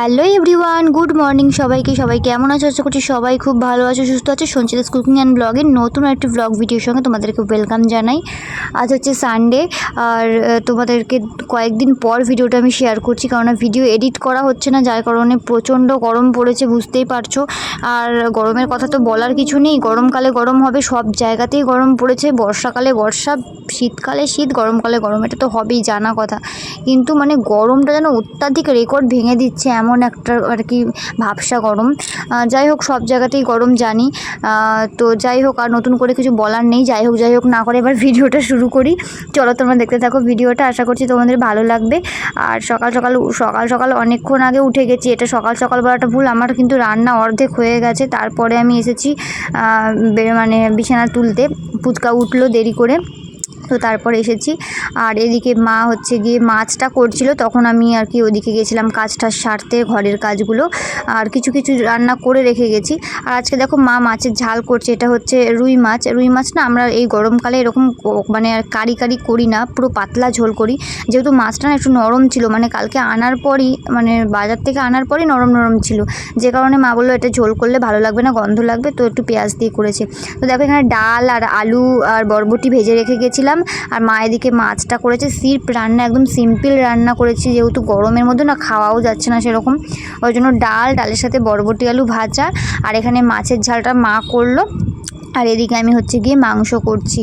Hello everyone, good morning সবাইকে। সবাই কেমন আছো? আশা করছি সবাই খুব ভালো আছো, সুস্থ আছে। সঞ্চিতাস কুকিং অ্যান্ড ব্লগের নতুন একটি ব্লগ ভিডিওর সঙ্গে তোমাদেরকে ওয়েলকাম জানাই। আজ হচ্ছে সানডে আর তোমাদেরকে কয়েকদিন পর ভিডিওটা আমি শেয়ার করছি কারণ ভিডিও এডিট করা হচ্ছে না, যার কারণে প্রচণ্ড গরম পড়েছে, বুঝতেই পারছ। আর, গরমের কথা তো বলার কিছু নেই, গরমকালে গরম হবে, সব জায়গাতেই গরম পড়েছে, বর্ষাকালে বর্ষা, শীতকালে শীত, গরমকালে গরম, এটা তো হবেই, জানা কথা। কিন্তু মানে গরমটা যেন অত্যাধিক রেকর্ড ভেঙে দিচ্ছে, এমন একটা আর কি ভাবসা গরম। যাই হোক, সব জায়গাতেই গরম জানি। তো যাই হোক, আর নতুন করে কিছু বলার নেই। যাই হোক যাই হোক, না করে এবার ভিডিওটা শুরু করি। চলো, তোমরা দেখতে থাকো ভিডিওটা। আশা করছি তোমাদের ভালো লাগবে। আর সকাল সকাল সকাল সকাল অনেকক্ষণ আগে উঠে গেছি। এটা সকাল সকাল বলাটা ভুল। আমার কিন্তু রান্না অর্ধেক হয়ে গেছে। তারপরে আমি এসেছি মানে বিছানা তুলতে। পুচকা উঠল দেরি করে। তো তারপরে এসেছি। আর এদিকে মা হচ্ছে গিয়ে মাছটা করছিল, তখন আমি আর কি ওদিকে গেছিলাম কাজটা সারতে, ঘরের কাজগুলো। আর কিছু কিছু রান্না করে রেখে গেছি। আর আজকে দেখো মা মাছের ঝাল করছে, এটা হচ্ছে রুই মাছ। রুই মাছ না আমরা এই গরমকালে এরকম মানে আর কারি কারি করি না, পুরো পাতলা ঝোল করি। যেহেতু মাছটা না একটু নরম ছিল মানে কালকে আনার পরই মানে বাজার থেকে আনার পরই নরম নরম ছিল। যে কারণে মা বলল, এটা ঝোল করলে ভালো লাগবে না, গন্ধ লাগবে। তো একটু পেঁয়াজ দিয়ে করেছে। তো দেখো এখানে ডাল আর আলু আর বরবটি ভেজে রেখে গেছিলাম। আর মা এদিকে মাছটা করেছে সিপ রান্না, একদম সিম্পল রান্না করেছি। যেহেতু গরমের মধ্যে না খাওয়াও যাচ্ছে না সেরকম। ওই জন্য ডাল, ডালের সাথে বরবটি আলু ভাজা। আর এখানে মাছের ঝালটা মা করল। আর এদিকে আমি হচ্ছে গিয়ে মাংস করছি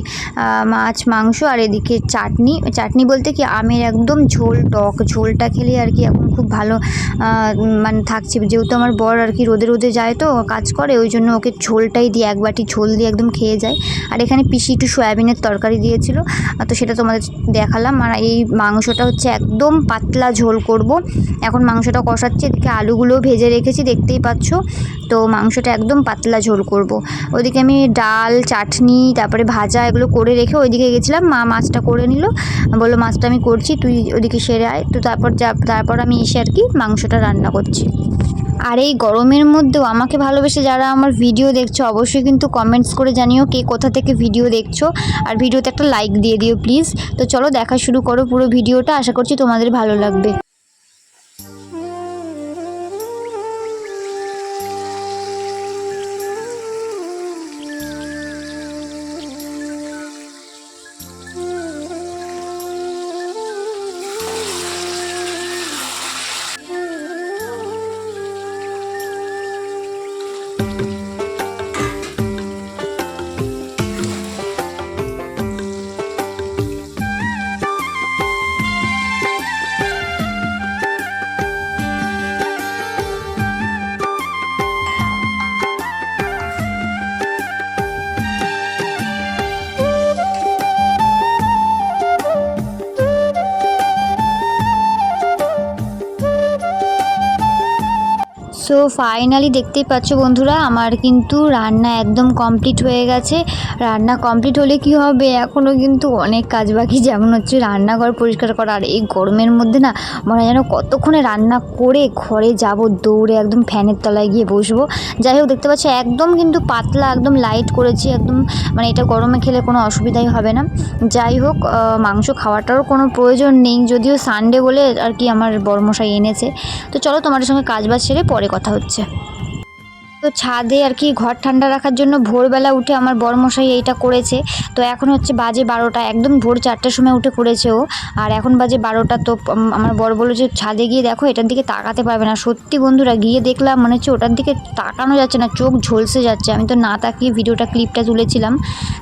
মাছ, মাংস আর এদিকে চাটনি। চাটনি বলতে কি আমের একদম ঝোল, টক ঝোলটা খেলে আর কি এখন খুব ভালো মানে থাকছি। যেহেতু আমার বর আর কি রোদে রোদে যায় তো কাজ করে, ওই জন্য ওকে ঝোলটাই দিয়ে এক বাটি ঝোল দিয়ে একদম খেয়ে যায়। আর এখানে পিসি একটু সয়াবিনের তরকারি দিয়েছিল তো সেটা তোমাদের দেখালাম। আর এই মাংসটা হচ্ছে একদম পাতলা ঝোল করব। এখন মাংসটা কষাচ্ছি, এদিকে আলুগুলোও ভেজে রেখেছি, দেখতেই পাচ্ছ। তো মাংসটা একদম পাতলা ঝোল করব। ওদিকে আমি ডাল চাটনি, তারপরে ভাজা এগুলো করে রেখে ওইদিকে গেছিলাম। মা মাছটা করে নিল। বলল, মাছটা আমি করছি, তুই ওদিকে সেরে আয়। তো তারপর যা, তারপর আমি এসে আর কি মাংসটা রান্না করছি। আর এই গরমের মধ্যেও আমাকে ভালোবেসে যারা আমার ভিডিও দেখছ, অবশ্যই কিন্তু কমেন্টস করে জানিও কে কোথা থেকে ভিডিও দেখছ। আর ভিডিওতে একটা লাইক দিয়ে দিও প্লিজ তো চলো, দেখা শুরু করো পুরো ভিডিওটা। আশা করছি তোমাদের ভালো লাগবে। ফাইনালি দেখতেই পাচ্ছ বন্ধুরা, আমার কিন্তু রান্না একদম কমপ্লিট হয়ে গেছে। রান্না কমপ্লিট হলে কি হবে? এখনও কিন্তু অনেক কাজ বাকি, যেমন হচ্ছে রান্নাঘর পরিষ্কার করা। আর এই গরমের মধ্যে না, মনে যেন কতক্ষণে রান্না করে ঘরে যাব, দৌড়ে একদম ফ্যানের তলায় গিয়ে বসবো। যাই হোক, দেখতে পাচ্ছ একদম কিন্তু পাতলা, একদম লাইট করেছি, একদম মানে এটা গরমে খেলে কোনো অসুবিধাই হবে না। যাই হোক মাংস খাওয়াটারও কোনো প্রয়োজন নেই, যদিও সানডে বলে আর কি আমার বড়মশাই এনেছে। তো চলো তোমাদের সঙ্গে কাজ বাজ সেরে পরে কথা হচ্ছে। তো ছাদে আর কি ঘর ঠান্ডা রাখার জন্য ভোরবেলা উঠে আমার বড়মশাই এইটা করেছে। তো এখন হচ্ছে বাজে বারোটা, একদম ভোর চারটের সময় উঠে করেছে ও। আর এখন বাজে বারোটা, তো আমার বর বলল যে ছাদে গিয়ে দেখো, এটার দিকে তাকাতে পারবে না। সত্যি বন্ধুরা, গিয়ে দেখলাম মনে হচ্ছে ওটার দিকে তাকানো যাচ্ছে না, চোখ ঝলসে যাচ্ছে। আমি তো না তাকিয়ে ভিডিওটা ক্লিপটা তুলেছিলাম।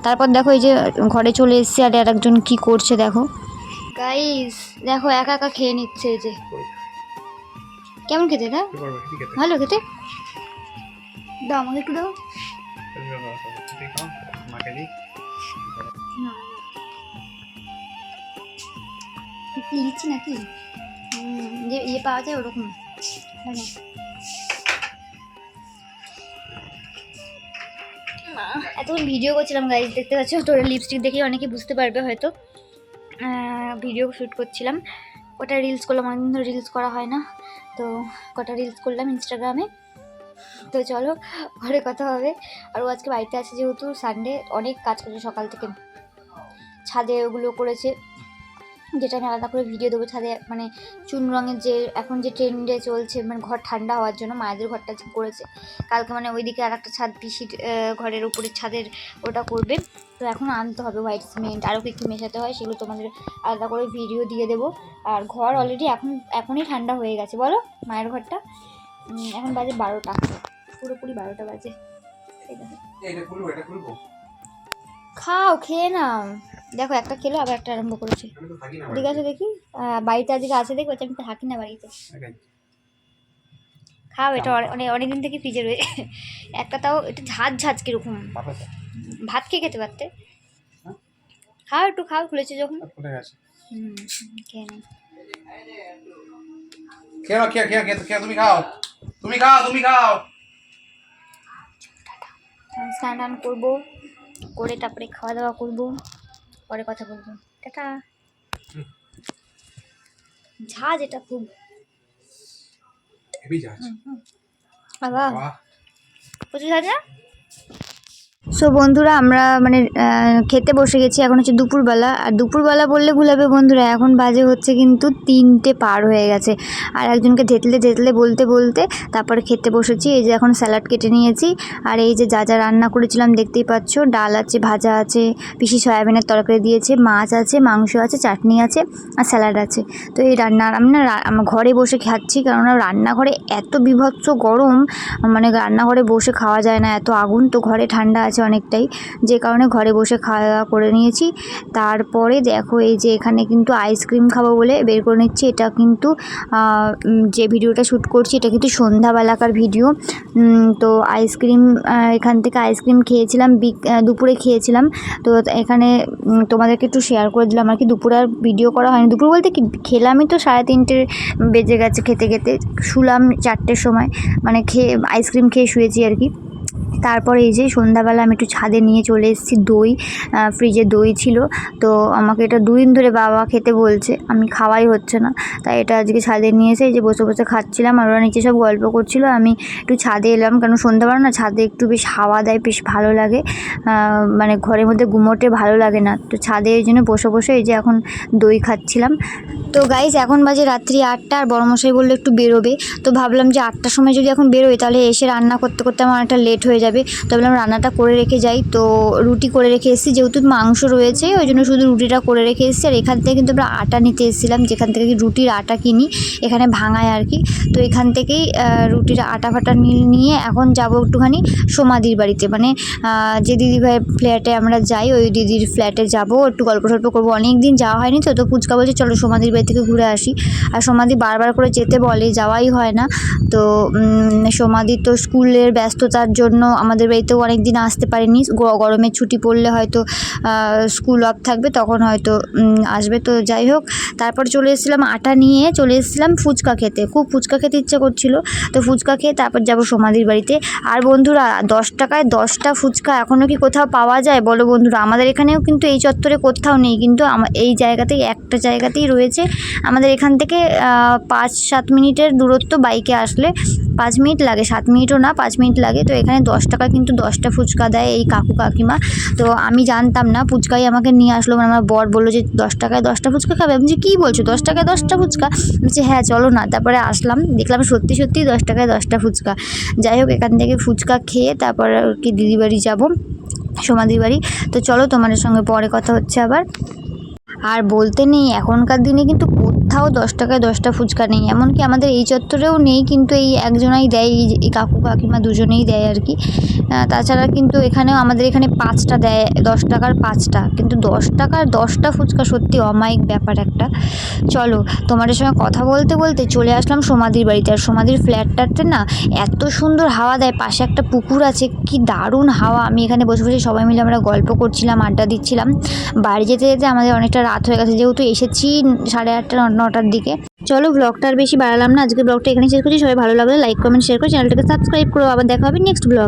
তারপর দেখো এই যে ঘরে চলে এসছে আর আর একজন কী করছে দেখো। গাইস দেখো একা একা খেয়ে নিচ্ছে এই যে। কেমন খেতে এটা? ভালো খেতে? দাও আমাকে একটু দাও। লিচি নাকি? যে ইয়ে পাওয়া যায় ওরকম। এতক্ষণ ভিডিও করছিলাম গাইজ দেখতে পাচ্ছ? তোর লিপস্টিক দেখে অনেকে বুঝতে পারবে হয়তো। ভিডিও শ্যুট করছিলাম। ওটা রিলস করলাম অনেকদিন ধরে রিলস করা হয় না। তো কটা রিলস করলাম ইনস্টাগ্রামে তো চলো পরে কথা হবে। আর ও আজকে বাড়িতে আছে যেহেতু সানডে অনেক কাজ করেছে সকাল থেকে। ছাদে ওগুলো করেছে। যেটা আমি আলাদা করে ভিডিও দেবো ছাদে মানে চুন রঙের যে এখন যে ট্রেন্ডে চলছে মানে ঘর ঠান্ডা হওয়ার জন্য মায়েদের ঘরটা করেছে কালকে মানে ওইদিকে আর একটা ছাদ পিসির ঘরের উপরের ছাদের ওটা করবে। তো এখন আনতে হবে হোয়াইট সিমেন্ট আরও কী কী মেশাতে হয় সেগুলো তোমাদের আলাদা করে ভিডিও দিয়ে দেবো। আর ঘর অলরেডি এখন এখনই ঠান্ডা হয়ে গেছে বলো মায়ের ঘরটা? এখন বাজে বারোটা পুরোপুরি বারোটা বাজে। খাও খেয়ে নাও। দেখো একটা খেলো আবার একটা আরম্ভ করেছে। ঠিক আছে দেখি। বাড়িতে আজকে আছে দেখি আমি তো থাকি না বাড়িতে। খাও এটা অনে- অনেক অনেকদিন থেকে ফ্রিজে রয়েছে একটা তাও এটা ঝাঁঝ ঝাঁঝ কীরকম ভাত খেয়ে খেতে পারতে? হ্যাঁ? খাও একটু খাও খুলেছে যখন। খুলে হুম খেয়ে নাও। খেয়ে নাও, খেয়ে খেয়ে খেয়ে খেয়ে তুমি খাও। তুমি খাও তুমি খাও। স্নান টান করব করে তারপরে খাওয়া দাওয়া করব। পরে কথা বলব। টাটা। ঝাজ এটা খুব। হেভি ঝাজ বাবা। বাহ। প্রচুর ঝাঁজ না সো বন্ধুরা, আমরা মানে খেতে বসে গেছি এখন হচ্ছে দুপুরবেলা। আর দুপুরবেলা বললে ভুলাবে বন্ধুরা, এখন বাজে হচ্ছে কিন্তু তিনটে পার হয়ে গেছে। আর একজনকে থেতলে থেতলে বলতে বলতে তারপরে খেতে বসেছি। এই যে এখন স্যালাড কেটে নিয়েছি। আর এই যে যা যা রান্না করেছিলাম, দেখতেই পাচ্ছ, ডাল আছে, ভাজা আছে, পিসি সয়াবিনের তরকারি দিয়েছে, মাছ আছে, মাংস আছে, চাটনি আছে, আর স্যালাড আছে। তো এই রান্না, আমি না আমার ঘরে বসে খাচ্ছি, কেননা রান্নাঘরে এত বিভৎস গরম মানে রান্নাঘরে বসে খাওয়া যায় না, এত আগুন, তো ঘরে ঠান্ডা আছে। অনেকটাই। যে কারণে ঘরে বসে খাওয়া দাওয়া করে নিয়েছি। তারপরে দেখো এই যে এখানে কিন্তু আইসক্রিম খাব বলে বের করে নিচ্ছি। এটা কিন্তু যে ভিডিওটা শ্যুট করছি এটা কিন্তু সন্ধ্যাবেলাকার ভিডিও। তো আইসক্রিম এখান থেকে আইসক্রিম খেয়েছিলাম দুপুরে খেয়েছিলাম। তো এখানে তোমাদেরকে একটু শেয়ার করে দিলাম। আর কি দুপুরে আর ভিডিও করা হয়নি। দুপুর বলতে কি, খেলামই তো সাড়ে তিনটে বেজে গেছে খেতে খেতে। শুলাম চারটের সময়। মানে খেয়ে, আইসক্রিম খেয়ে শুয়েছি আর কি। তারপরে এই যে সন্ধ্যাবেলা আমি একটু ছাদে নিয়ে চলে এসেছি দই ফ্রিজে দই ছিল। তো আমাকে এটা দুদিন ধরে বাবা খেতে বলছে, আমি খাওয়াই হচ্ছে না। তাই এটা আজকে ছাদে নিয়ে এসে এই যে বসে বসে খাচ্ছিলাম আর ওরা নিচে সব গল্প করছিল। আমি একটু ছাদে এলাম কারণ সন্ধ্যাবেলা না ছাদে একটু বেশ হাওয়া দেয়, বেশ ভালো লাগে। মানে ঘরের মধ্যে ঘুমোতে ভালো লাগে না। তো ছাদে এই জন্য বসে বসে এই যে এখন দই খাচ্ছিলাম। তো গাইজ এখন বাজে রাত্রি আটটা আর বড়মশাই বলল একটু বেরোবে। তো ভাবলাম যে আটটার সময় যদি এখন বেরোই, তাহলে এসে রান্না করতে করতে আমার একটা লেট হয়ে যাবে। তো ভাবলাম রান্নাটা করে রেখে যাই। তো রুটি করে রেখে এসেছি। যেহেতু মাংস রয়েছে, ওই জন্য শুধু রুটিটা করে রেখে এসেছি। আর এখান থেকে কিন্তু আমরা আটা নিতে এসেছিলাম, যেখান থেকে রুটির আটা কিনি, এখানে ভাঙায় আর কি। তো এখান থেকেই রুটির আটা ফাটা নিয়ে এখন যাব একটুখানি সোমাদির বাড়িতে। মানে যে দিদিভাইয়ের ফ্ল্যাটে আমরা যাই, ওই দিদির ফ্ল্যাটে যাব। একটু গল্প সল্প করব। অনেক দিন যাওয়া হয়নি তো তো ফুচকা বলছে, চলো সোমাদির বাড়ি থেকে ঘুরে আসি। আর সমাধি বারবার করে যেতে বলে, যাওয়াই হয় না। তো সমাধি তো স্কুলের ব্যস্ততার জন্য আমাদের বাড়িতেও অনেক দিন আসতে পারেনি। গরমের ছুটি পড়লে হয়তো স্কুল অফ থাকবে, তখন হয়তো আসবে। তো যাই হোক, তারপর চলে এসেছিলাম আটা নিয়ে, চলে এসেছিলাম ফুচকা খেতে। খুব ফুচকা খেতে ইচ্ছে করছিল। তো ফুচকা খেয়ে তারপর যাব সমাধির বাড়িতে। আর বন্ধুরা, দশ টাকায় দশটা ফুচকা এখনও কি কোথাও পাওয়া যায়? বলো বন্ধুরা, আমাদের এখানেও কিন্তু এই চত্বরে কোথাও নেই। কিন্তু এই জায়গাতেই, একটা জায়গাতেই রয়েছে। আমাদের এখান থেকে পাঁচ সাত মিনিটের দূরত্ব বাইকে আসলে। পাঁচ মিনিট লাগে, সাত মিনিটও না, পাঁচ মিনিট লাগে। তো এখানে দশ টাকা কিন্তু দশটা ফুচকা দেয় এই কাকু কাকিমা। তো আমি জানতাম না, ফুচকাই আমাকে নিয়ে আসলো। মানে আমার বর বলল যে, দশ টাকায় দশটা ফুচকা খাবে? আমি যে কী বলছো? দশ টাকায় দশটা ফুচকা? বলছি হ্যাঁ চলো না। তারপরে আসলাম, দেখলাম সত্যি সত্যি দশ টাকায় দশটা ফুচকা। যাই হোক, এখান থেকে ফুচকা খেয়ে তারপর আর কি দিদি বাড়ি যাব সমাধি বাড়ি। তো চলো তোমাদের সঙ্গে পরে কথা হচ্ছে আবার। আর বলতে নেই, এখনকার দিনে কিন্তু কোথাও দশ টাকায় দশটা ফুচকা নেই। এমনকি আমাদের এই চত্বরেও নেই, কিন্তু এই একজনাই দেয়, এই কাকু কাকিমা দুজনেই দেয় আর কি। তাছাড়া কিন্তু এখানেও আমাদের এখানে পাঁচটা দেয়, দশ টাকার পাঁচটা। কিন্তু দশ টাকার দশটা ফুচকা সত্যি অমায়িক ব্যাপার একটা। চলো, তোমাদের সঙ্গে কথা বলতে বলতে চলে আসলাম সমাধির বাড়িতে। আর সমাধির ফ্ল্যাটটাতে না এত সুন্দর হাওয়া দেয়, পাশে একটা পুকুর আছে, কি দারুণ হাওয়া। আমি এখানে বসে বসে সবাই মিলে আমরা গল্প করছিলাম, আড্ডা দিচ্ছিলাম। বাড়ি যেতে যেতে আমাদের অনেকটা রাত হয়ে গেছে, যেহেতু এসেছি সাড়ে আটটা নটার দিকে। চলো ব্লগটা আর বেশি বাড়ালাম না আজকে ব্লগটা এখানে শেষ করছি। সবাই ভালো লাগলে লাইক কমেন্ট শেয়ার করে চ্যানেলটাকে সাবস্ক্রাইব করো। আবার দেখা হবে নেক্সট ব্লগ